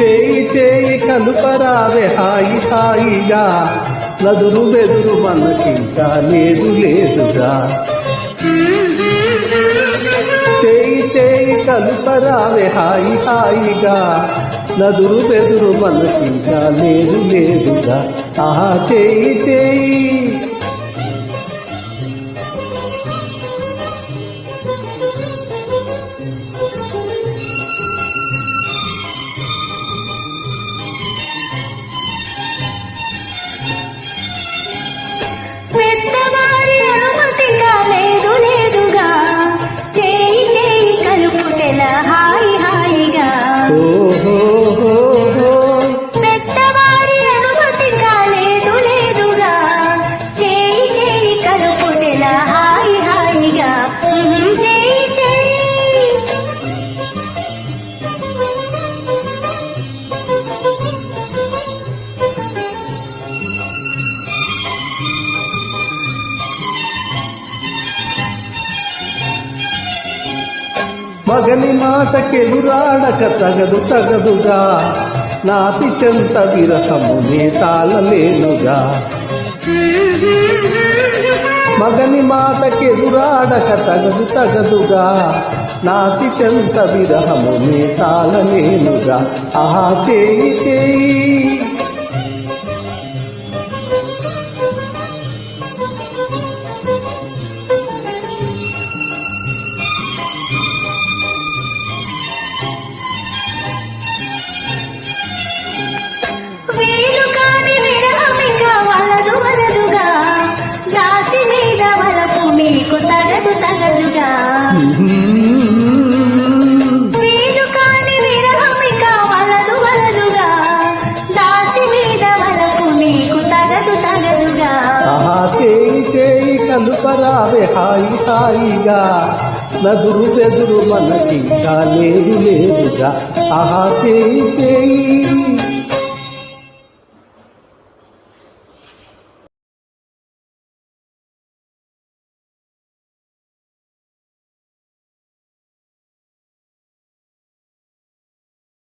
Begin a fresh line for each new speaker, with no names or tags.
చేయి చేయి కలుపరావే హాయి హాయిగా. నదురు బెదురు మనకింకా లేదు లేదుగా. చేయి చేయి కలుపరావే హాయి హాయిగా. నదురు బెదురు మనకింకా లేదు లేదుగా. ఆహా చేయి చేయి.
హాయిగా
ఓహో మగని మాటకెదురాడక తగదు తగదుగా. నాతి చెంత విరహము తాళలేనుగా. మగని మాటకెదురాడక తగదు తగదుగా. నాతి చెంత విరహము తాళలేనుగా. ఆహా చేయి చేయి. రావే హాయి హాయిగా నదురు బెదురు మనకింకా లేదు లేదుగా ఆహా చేయి చేయి